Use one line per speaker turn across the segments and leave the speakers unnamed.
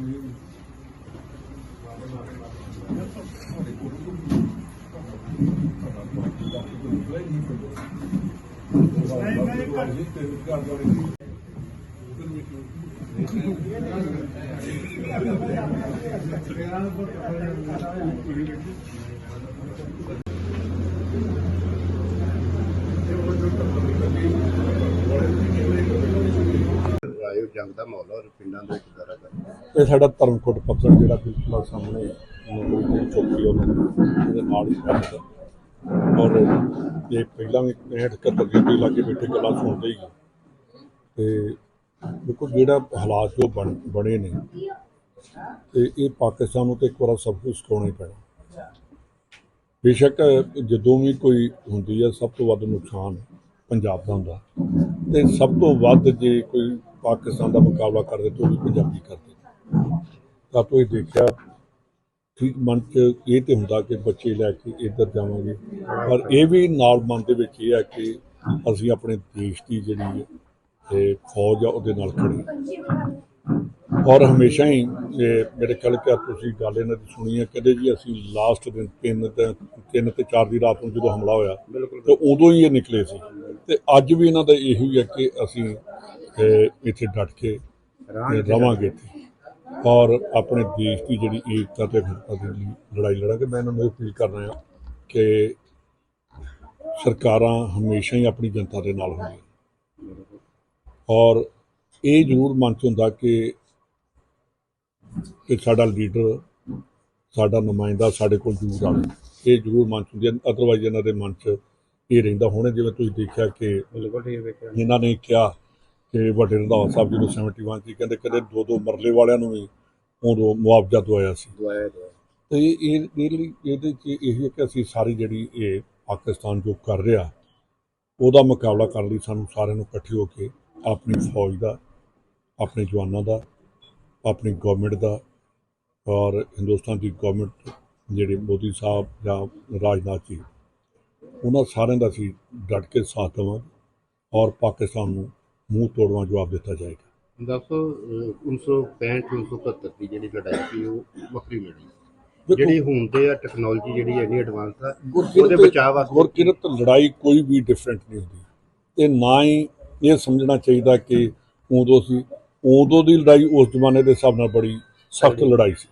Gracias. ਜੰਗ ਦਾ ਮਾਹੌਲ ਔਰ ਪਿੰਡਾਂ ਦੇ ਵਿੱਚ ਦਰਾ
ਇਹ ਸਾਡਾ ਧਰਮਕੋਟ ਪੱਤਨ ਜਿਹੜਾ ਬਿਲਕੁਲ ਸਾਹਮਣੇ ਨੰਬਰ ਚੌਕੀ ਉਹਨਾਂ ਨੂੰ ਨਾਲ ਹੀ ਸਥਿਤ ਔਰ ਇਹ ਪਹਿਲਾਂ ਵੀ 71 ਦੇ ਲਾਗੇ ਬੈਠੇ ਗੱਲਾਂ ਸੁਣਦੇ ਹੀ ਤੇ ਦੇਖੋ ਜਿਹੜਾ ਹਾਲਾਤ ਜੋ ਬਣ, ਬਣੇ ਨੇ, ਤੇ ਇਹ ਪਾਕਿਸਤਾਨ ਨੂੰ ਤੇ ਇੱਕ ਵਾਰ ਸਭ ਕੁਝ ਸਿਖਾਉਣਾ ਹੀ ਪੈਣਾ। ਬੇਸ਼ੱਕ ਜਦੋਂ ਵੀ ਕੋਈ ਹੁੰਦੀ ਹੈ ਸਭ ਤੋਂ ਵੱਧ ਨੁਕਸਾਨ ਪੰਜਾਬ ਦਾ ਹੁੰਦਾ। ਤੇ ਸਭ ਤੋਂ ਵੱਧ ਜੇ ਕੋਈ ਪਾਕਿਸਤਾਨ ਦਾ ਮੁਕਾਬਲਾ ਕਰਦੇ ਤਾਂ ਵੀ ਪੰਜਾਬੀ ਕਰਦੇ। ਤਾਂ ਤੋਂ ਇਹ ਦੇਖਿਆ ਠੀਕ ਮਨ 'ਚ ਇਹ ਤੇ ਹੁੰਦਾ ਕਿ ਬੱਚੇ ਲੈ ਕੇ ਇੱਧਰ ਜਾਵਾਂਗੇ। ਪਰ ਇਹ ਵੀ ਨਾਲ ਮਨ ਦੇ ਵਿੱਚ ਇਹ ਹੈ ਕਿ ਅਸੀਂ ਆਪਣੇ ਦੇਸ਼ ਦੀ ਜਿਹੜੀ ਇਹ ਫੌਜ ਆ ਉਹਦੇ ਨਾਲ ਖੜੇ ਔਰ ਹਮੇਸ਼ਾ ਹੀ ਮੇਰੇ ਖਿਆਲ ਕਿ ਤੁਸੀਂ ਗੱਲ ਇਹਨਾਂ ਦੀ ਸੁਣੀ ਹੈ ਕਦੇ ਜੀ ਅਸੀਂ ਲਾਸਟ ਦਿਨ ਤਿੰਨ ਤੇ ਤਿੰਨ ਤੇ ਚਾਰ ਦੀ ਰਾਤ ਨੂੰ ਜਦੋਂ ਹਮਲਾ ਹੋਇਆ ਤੇ ਉਦੋਂ ਹੀ ਇਹ ਨਿਕਲੇ ਸੀ। ਤੇ ਅੱਜ ਵੀ ਇਹਨਾਂ ਦਾ ਇਹੀ ਹੈ ਕਿ ਅਸੀਂ ਅਹ, ਇੱਥੇ ਡਟ ਕੇ ਰਵਾਂਗੇ ਇੱਥੇ। ਔਰ ਆਪਣੇ ਦੇਸ਼ ਦੀ ਜਿਹੜੀ ਏਕਤਾ ਤੇ ਅਖੰਡਤਾ ਦੇ ਲਈ ਲੜਾਈ ਲੜਾਂਗੇ ਮੈਂ ਇਹਨਾਂ ਨੂੰ ਅਪੀਲ ਕਰ ਰਿਹਾ ਕਿ ਸਰਕਾਰਾਂ ਹਮੇਸ਼ਾ ਹੀ ਆਪਣੀ ਜਨਤਾ ਦੇ ਨਾਲ ਹੁੰਦੀਆਂ। ਔਰ ਇਹ ਜ਼ਰੂਰ ਮਨ 'ਚ ਹੁੰਦਾ ਕਿ ਕਿ ਸਾਡਾ ਲੀਡਰ ਸਾਡਾ ਨੁਮਾਇੰਦਾ ਸਾਡੇ ਕੋਲ ਜ਼ਰੂਰ ਆਵੇ। ਇਹ ਜ਼ਰੂਰ ਮਨ 'ਚ ਹੁੰਦੀ ਹੈ ਅਦਰਵਾਈਜ਼ ਇਹਨਾਂ ਦੇ ਮਨ 'ਚ ਇਹ ਰਹਿੰਦਾ ਹੁਣ ਜਿਵੇਂ ਤੁਸੀਂ ਦੇਖਿਆ ਕਿ ਇਹਨਾਂ ਨੇ ਕਿਹਾ ਕਿ ਵੱਡੇ ਰੰਧਾਵਾ ਸਾਹਿਬ ਜਦੋਂ 71 ਸੀ ਕਹਿੰਦੇ ਕਦੇ ਦੋ ਦੋ ਮਰਲੇ ਵਾਲਿਆਂ ਨੂੰ ਵੀ ਉਦੋਂ ਮੁਆਵਜ਼ਾ ਦਵਾਇਆ ਸੀ।
ਦੁਆਇਆ
ਤੇ ਇਹ ਇਹ ਇਹਦੇ ਇਹਦੇ 'ਚ ਇਹ ਹੈ ਕਿ ਅਸੀਂ ਸਾਰੀ ਜਿਹੜੀ ਇਹ ਪਾਕਿਸਤਾਨ ਜੋ ਕਰ ਰਿਹਾ ਉਹਦਾ ਮੁਕਾਬਲਾ ਕਰਨ ਲਈ ਸਾਨੂੰ ਸਾਰਿਆਂ ਨੂੰ ਇਕੱਠੇ ਹੋ ਕੇ ਆਪਣੀ ਫੌਜ ਦਾ ਆਪਣੇ ਜਵਾਨਾਂ ਦਾ ਆਪਣੀ ਗਵਰਨਮੈਂਟ ਦਾ ਔਰ ਹਿੰਦੁਸਤਾਨ ਦੀ ਗਵਰਨਮੈਂਟ ਜਿਹੜੇ ਮੋਦੀ ਸਾਹਿਬ ਜਾਂ ਰਾਜਨਾਥ ਜੀ ਉਹਨਾਂ ਸਾਰਿਆਂ ਦਾ ਅਸੀਂ ਡਟ ਕੇ ਸਾਥ ਦੇਵਾਂਗੇ ਔਰ ਪਾਕਿਸਤਾਨ ਨੂੰ ਮੂੰਹ ਤੋੜਵਾ ਜਵਾਬ ਦਿੱਤਾ ਜਾਏਗਾ।
ਦੱਸੋ ਅਹ, 1965 1971 ਦੀ ਜਿਹੜੀ ਲੜਾਈ ਸੀ ਉਹ ਵੱਖਰੀ ਲੜੀ। ਜਿਹੜੀ ਹੁਣ ਤੇ ਆ ਟੈਕਨੋਲੋਜੀ ਜਿਹੜੀ ਇੰਨੀ ਐਡਵਾਂਸ ਆ ਉਹਦੇ ਬਚਾਅ ਵਾਸਤੇ
ਗੁਰਕਿਰਤ ਲੜਾਈ ਕੋਈ ਵੀ ਡਿਫਰੈਂਟ ਨਹੀਂ ਹੁੰਦੀ। ਤੇ ਨਾ ਹੀ ਇਹ ਸਮਝਣਾ ਚਾਹੀਦਾ ਕਿ ਉਦੋਂ ਸੀ ਉਦੋਂ ਦੀ ਲੜਾਈ ਉਸ ਜ਼ਮਾਨੇ ਦੇ ਹਿਸਾਬ ਨਾਲ ਬੜੀ ਸਖਤ ਲੜਾਈ ਸੀ।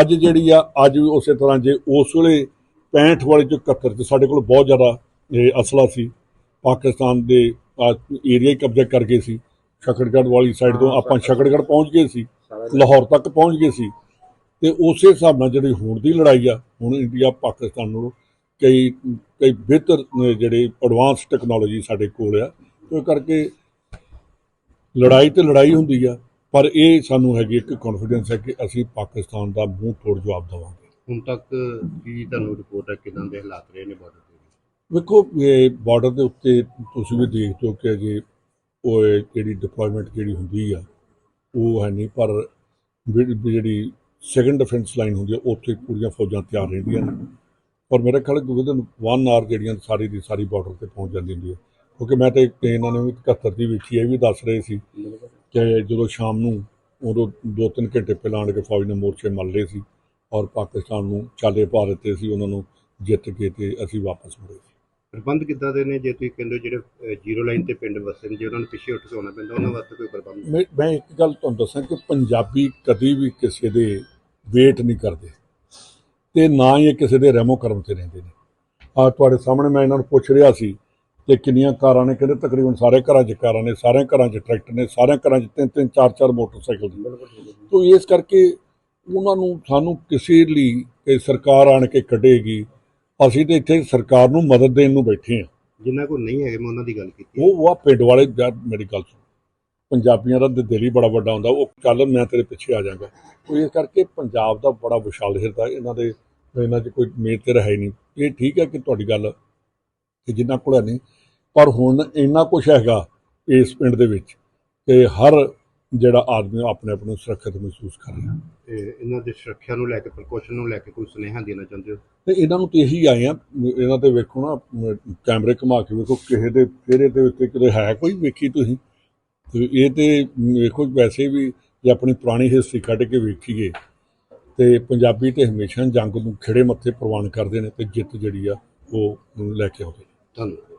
ਅੱਜ ਜਿਹੜੀ ਆ ਅੱਜ ਵੀ ਉਸੇ ਤਰ੍ਹਾਂ ਜੇ ਉਸ ਵੇਲੇ 65 ਵਾਲੇ ਚ 71 ਚ ਸਾਡੇ ਕੋਲ ਬਹੁਤ ਜ਼ਿਆਦਾ ਅਸਲਾ ਸੀ ਪਾਕਿਸਤਾਨ ਦੇ ਏਰੀਆ ਕਬਜ਼ਾ ਕਰ ਗਏ ਸੀ। ਸ਼ਕੜਗੜ੍ਹ ਵਾਲੀ ਸਾਈਡ ਤੋਂ ਆਪਾਂ ਸ਼ਕੜਗੜ੍ਹ ਪਹੁੰਚ ਗਏ ਸੀ। ਲਾਹੌਰ ਤੱਕ ਪਹੁੰਚ ਗਏ ਸੀ। ਤੇ ਉਸੇ ਹਿਸਾਬ ਨਾਲ ਜਿਹੜੀ ਹੁਣ ਦੀ ਲੜਾਈ ਆ ਹੁਣ ਇੰਡੀਆ ਪਾਕਿਸਤਾਨ ਨੂੰ ਕਈ ਕਈ ਬਿਹਤਰ ਜਿਹੜੇ ਐਡਵਾਂਸ ਟੈਕਨੋਲੋਜੀ ਸਾਡੇ ਕੋਲ ਆ ਤੇ ਉਹ ਕਰਕੇ ਲੜਾਈ ਤੇ ਲੜਾਈ ਹੁੰਦੀ ਆ ਪਰ ਇਹ ਸਾਨੂੰ ਹੈਗੀ ਇੱਕ ਕੌਨਫੀਡੈਂਸ ਹੈ ਕਿ ਅਸੀਂ ਪਾਕਿਸਤਾਨ ਦਾ ਮੂੰਹ ਤੋੜ ਜਵਾਬ ਦੇਵਾਂਗੇ।
ਹੁਣ ਤੱਕ ਕੀ ਤੁਹਾਨੂੰ ਰਿਪੋਰਟ ਹੈ? ਕਿਦਾਂ ਦੇ ਹਾਲਾਤ ਰਹੇ ਨੇ ਬਾਰਡਰ
ਵੇਖੋ, ਇਹ ਬਾਰਡਰ ਦੇ ਉੱਤੇ ਤੁਸੀਂ ਵੀ ਦੇਖਦੇ ਹੋ ਕਿ ਅਜੇ ਉਹ ਇਹ ਜਿਹੜੀ ਡਿਪਲੋਇਮੈਂਟ ਜਿਹੜੀ ਹੁੰਦੀ ਆ, ਉਹ ਹੈ ਨਹੀਂ, ਪਰ ਜਿਹੜੀ ਜਿਹੜੀ ਸੈਕੰਡ ਡਿਫੈਂਸ ਲਾਈਨ ਹੁੰਦੀ ਆ, ਉੱਥੇ ਪੂਰੀਆਂ ਫੌਜਾਂ ਤਿਆਰ ਰਹਿੰਦੀਆਂ ਨੇ। ਔਰ ਮੇਰੇ ਖਿਆਲ ਵਿਦਨ 1 ਆਰ ਜਿਹੜੀਆਂ ਸਾਰੀ ਦੀ ਸਾਰੀ ਬਾਰਡਰ ਤੇ ਪਹੁੰਚ ਜਾਂਦੀ ਹੁੰਦੀ ਹੈ ਕਿਉਂਕਿ ਮੈਂ ਤੇ ਇਹਨਾਂ ਨੇ ਵੀ 71 ਦੀ ਵੇਖੀ, ਇਹ ਵੀ ਦੱਸ ਰਹੇ ਸੀ ਕਿ ਜਦੋਂ ਸ਼ਾਮ ਨੂੰ ਉਦੋਂ 2-3 ਘੰਟੇ ਪਹਿਲਾਂ ਆਣ ਕੇ ਫੌਜ ਨੇ ਮੋਰਚੇ ਮੱਲ ਲਏ ਸੀ ਔਰ ਪਾਕਿਸਤਾਨ ਨੂੰ ਚਾਲੇ ਪਾ ਦਿੱਤੇ ਸੀ, ਉਹਨਾਂ ਨੂੰ ਜਿੱਤ ਕੇ ਤੇ ਅਸੀਂ ਵਾਪਸ ਮੁੜੇ ਸੀ।
ਪ੍ਰਬੰਧ ਕਿੱਦਾਂ ਦੇ ਨੇ? ਜੇ ਤੁਸੀਂ ਕਹਿੰਦੇ ਹੋ ਜਿਹੜੇ ਜ਼ੀਰੋ ਲਾਈਨ ਤੇ ਪਿੰਡ ਵਸਦੇ ਨੇ, ਜੇ ਉਹਨਾਂ ਨੂੰ ਪਿੱਛੇ ਉੱਠ ਕੇ ਆਉਣਾ ਪੈਂਦਾ, ਉਹਨਾਂ ਵਾਸਤੇ ਕੋਈ ਪ੍ਰਬੰਧ ਨਹੀਂ।
ਮੈਂ ਮੈਂ ਇੱਕ ਗੱਲ ਤੁਹਾਨੂੰ ਦੱਸਾਂ ਕਿ ਪੰਜਾਬੀ ਕਦੀ ਵੀ ਕਿਸੇ ਦੇ ਵੇਟ ਨਹੀਂ ਕਰਦੇ ਤੇ ਨਾ ਹੀ ਇਹ ਕਿਸੇ ਦੇ ਰਹਿਮੋ ਕਰਮ ਤੇ ਰਹਿੰਦੇ ਨੇ। ਆ ਤੁਹਾਡੇ ਸਾਹਮਣੇ ਮੈਂ ਇਹਨਾਂ ਨੂੰ ਪੁੱਛ ਰਿਹਾ ਸੀ ਕਿ ਕਿੰਨੀਆਂ ਕਾਰਾਂ ਨੇ, ਕਹਿੰਦੇ ਤਕਰੀਬਨ ਸਾਰੇ ਘਰਾਂ 'ਚ ਕਾਰਾਂ ਨੇ ਸਾਰਿਆਂ ਘਰਾਂ 'ਚ ਟਰੈਕਟਰ ਨੇ ਸਾਰਿਆਂ ਘਰਾਂ 'ਚ ਤਿੰਨ ਤਿੰਨ, ਚਾਰ ਚਾਰ ਮੋਟਰਸਾਈਕਲ ਨੇ।
ਬਿਲਕੁਲ
ਇਸ ਕਰਕੇ ਉਹਨਾਂ ਨੂੰ ਸਾਨੂੰ ਕਿਸੇ ਲਈ ਕਿ ਸਰਕਾਰ ਆਣ ਕੇ ਕੱਢੇਗੀ ਅਸੀਂ ਤੇ ਇੱਥੇ ਸਰਕਾਰ ਨੂੰ ਮਦਦ ਦੇਣ ਨੂੰ ਬੈਠੇ ਹਾਂ।
ਜਿਨ੍ਹਾਂ ਕੋਲ ਨਹੀਂ ਹੈਗੇ ਮੈਂ ਉਹਨਾਂ ਦੀ ਗੱਲ ਕੀਤੀ
ਉਹ ਉਹ ਪਿੰਡ ਵਾਲੇ ਜਦ ਮੇਰੀ ਗੱਲ ਸੁਣ। ਪੰਜਾਬੀਆਂ ਦਾ ਦਿਲ ਹੀ ਬੜਾ ਵੱਡਾ ਹੁੰਦਾ। ਉਹ ਚੱਲ ਮੈਂ ਤੇਰੇ ਪਿੱਛੇ ਆ ਜਾਵਾਂਗਾ ਉਹ ਇਸ ਕਰਕੇ ਪੰਜਾਬ ਦਾ ਬੜਾ ਵਿਸ਼ਾਲ ਹਿਰਦਾ ਇਹਨਾਂ ਦੇ ਇਹਨਾਂ 'ਚ ਕੋਈ ਮੇਰ ਤੇ ਹੈ ਨਹੀਂ। ਇਹ ਠੀਕ ਹੈ ਕਿ ਤੁਹਾਡੀ ਗੱਲ ਕਿ ਜਿੰਨਾ ਕੋਲ ਹੈ ਨਹੀਂ। ਪਰ ਹੁਣ ਇੰਨਾ ਕੁਝ ਹੈਗਾ ਇਸ ਪਿੰਡ ਦੇ ਵਿੱਚ ਕਿ ਹਰ ਜਿਹੜਾ ਆਦਮੀ ਆਪਣੇ ਆਪ ਨੂੰ ਸੁਰੱਖਿਅਤ ਮਹਿਸੂਸ ਕਰ ਰਿਹਾ।
ਤੇ ਇਹਨਾਂ ਦੀ ਸੁਰੱਖਿਆ ਨੂੰ ਲੈ ਕੇ ਪ੍ਰੀਕਾਸ਼ਨ ਨੂੰ ਲੈ ਕੇ ਕੋਈ ਸੁਨੇਹਾ ਦੇਣਾ ਚਾਹੁੰਦੇ ਹੋ?
ਤੇ ਇਹਨਾਂ ਨੂੰ ਤੇ ਇਹੀ ਆਏ ਆ ਇਹਨਾਂ ਤੇ ਵੇਖੋ ਨਾ ਕੈਮਰੇ ਘੁਮਾ ਕੇ ਵੇਖੋ ਕਿਸੇ ਦੇ ਚਿਹਰੇ ਦੇ ਉੱਤੇ ਕਿਤੇ ਹੈ ਕੋਈ ਵੇਖੀ ਤੁਸੀਂ? ਤੇ ਇਹ ਤੇ ਵੇਖੋ ਵੈਸੇ ਵੀ ਜੇ ਆਪਣੀ ਪੁਰਾਣੀ ਹਿਸਟਰੀ ਕੱਢ ਕੇ ਵੇਖੀਏ ਤੇ ਪੰਜਾਬੀ ਤੇ ਹਮੇਸ਼ਾ ਜੰਗ ਨੂੰ ਖਿੜੇ ਮੱਥੇ ਪ੍ਰਵਾਨ ਕਰਦੇ ਨੇ ਤੇ ਜਿੱਤ ਜਿਹੜੀ ਆ ਉਹ ਲੈ ਕੇ ਆਉਂਦੇ
ਧੰਨਵਾਦ।